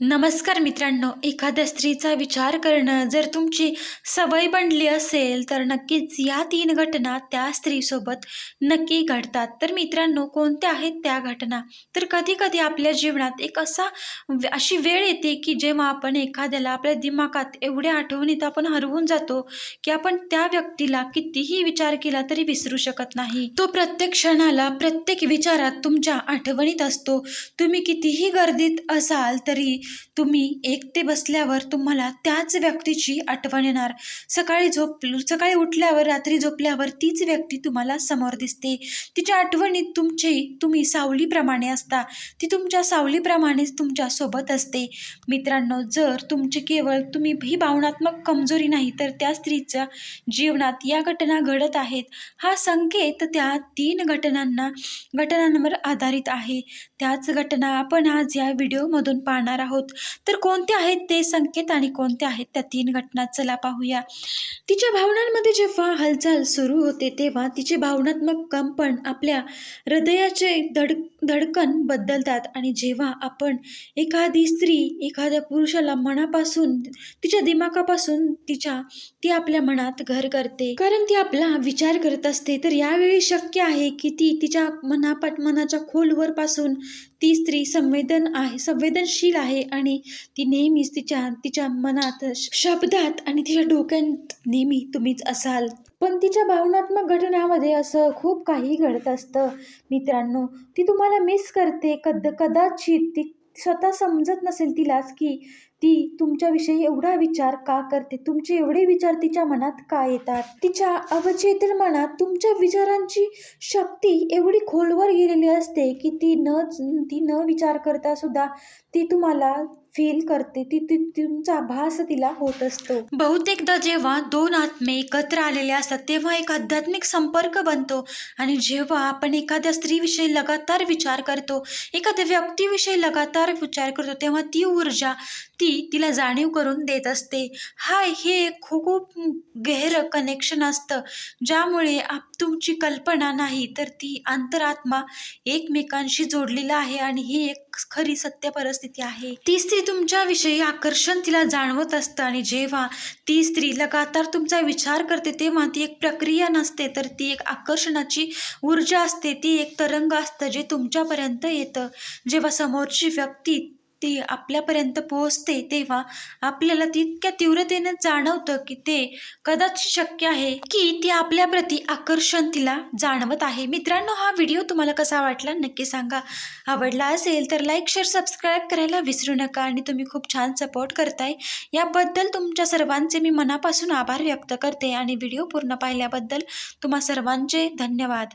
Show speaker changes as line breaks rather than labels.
नमस्कार मित्रांनो एखाद्या स्त्रीचा विचार करणं जर तुमची सवय बनली असेल तर नक्कीच या तीन घटना त्या स्त्रीसोबत नक्की घडतात. तर मित्रांनो कोणत्या आहेत त्या घटना? तर कधी कधी आपल्या जीवनात एक असा अशी वेळ येते की जेव्हा आपण एखाद्याला आपल्या दिमागात एवढ्या आठवणीत आपण हरवून जातो की आपण त्या व्यक्तीला कितीही विचार केला तरी विसरू शकत नाही. तो प्रत्येक क्षणाला प्रत्येक विचारात तुमच्या आठवणीत असतो. तुम्ही कितीही गर्दीत असाल तरी तुम्ही एकटे बसल्यावर तुम्हाला त्याच व्यक्तीची आठवण येणार. सकाळी झोप सकाळी उठल्यावर रात्री झोपल्यावर तीच व्यक्ती तुम्हाला समोर दिसते. तिच्या आठवणीत तुमचे तुम्ही सावलीप्रमाणे असता. ती तुमच्या सावलीप्रमाणेच तुमच्यासोबत असते. मित्रांनो जर तुमची केवळ तुम्ही ही भावनात्मक कमजोरी नाही तर त्या स्त्रीच्या जीवनात या घटना घडत आहेत. हा संकेत त्या तीन घटनांना घटनांवर आधारित आहे. त्याच घटना आपण आज या व्हिडिओमधून पाहणार आहोत. तर कोणते आहेत ते संकेत आणि कोणते आहेत त्या तीन घटना चला पाहूया. तिच्या भावनांमध्ये जेव्हा हालचाल सुरू होते तेव्हा तिचे भावनात्मक कंपन आपल्या हृदयाचे धड धडकन बदलतात आणि जेव्हा आपण एखादी स्त्री एखाद्या पुरुषाला मनापासून तिच्या दिमागापासून तिच्या ती आपल्या मनात घर करते. कारण ती आपला विचार करत असते तर यावेळी शक्य आहे की ती तिच्या मनापाट मनाच्या खोलवर पासून ती स्त्री संवेदन आहे संवेदनशील आहे आणि ती नेहमीच तिच्या तिच्या मनात श- शब्दात आणि तिच्या डोक्यात नेहमी तुम्हीच असाल. पण तिच्या भावनात्मक घटनामध्ये असं खूप काही घडत असतं. मित्रांनो ती तुम्हाला मिस करते. कद कदाचित ती स्वतः समजत नसेल तिलाच की ती तुमच्याविषयी एवढा विचार का करते? तुमचे एवढे विचार तिच्या मनात का येतात? तिच्या अवचेतन मनात तुमच्या विचारांची शक्ती एवढी खोलवर गेलेली असते की ती न ती न विचार करता सुद्धा ती तुम्हाला फील करते. ती ती तुमचा भास तिला होत असतो. बहुतेकदा जेव्हा दोन आत्मे एकत्र आलेले असतात तेव्हा एक आध्यात्मिक संपर्क बनतो आणि जेव्हा आपण एखाद्या स्त्रीविषयी लगातार विचार करतो एखाद्या व्यक्तीविषयी लगातार विचार करतो तेव्हा ती ऊर्जा ती ती तिला जाणीव करून देत असते. हाय हे एक खूप खूप गहरं कनेक्शन असतं. ज्यामुळे आप तुमची कल्पना नाही तर ती अंतरात्मा एकमेकांशी जोडलेला आहे आणि ही एक खरी सत्य परिस्थिती आहे. ती स्त्री तुमच्याविषयी आकर्षण तिला जाणवत असतं आणि जेव्हा ती स्त्री लगातार तुमचा विचार करते तेव्हा ती एक प्रक्रिया नसते तर ती एक आकर्षणाची ऊर्जा असते. ती एक तरंग असतं जे तुमच्यापर्यंत येतं. जेव्हा समोरची व्यक्ती ती आपल्यापर्यंत पोहोचते तेव्हा आपल्याला तितक्या तीव्रतेने जाणवतं की ते कदाचित शक्य आहे की ती आपल्याप्रती आकर्षण तिला जाणवत आहे. मित्रांनो हा व्हिडिओ तुम्हाला कसा वाटला नक्की सांगा. आवडला असेल तर लाईक शेअर सबस्क्राईब करायला विसरू नका आणि तुम्ही खूप छान सपोर्ट करताय. याबद्दल तुमच्या सर्वांचे मी मनापासून आभार व्यक्त करते आणि व्हिडिओ पूर्ण पाहिल्याबद्दल तुम्हा सर्वांचे धन्यवाद.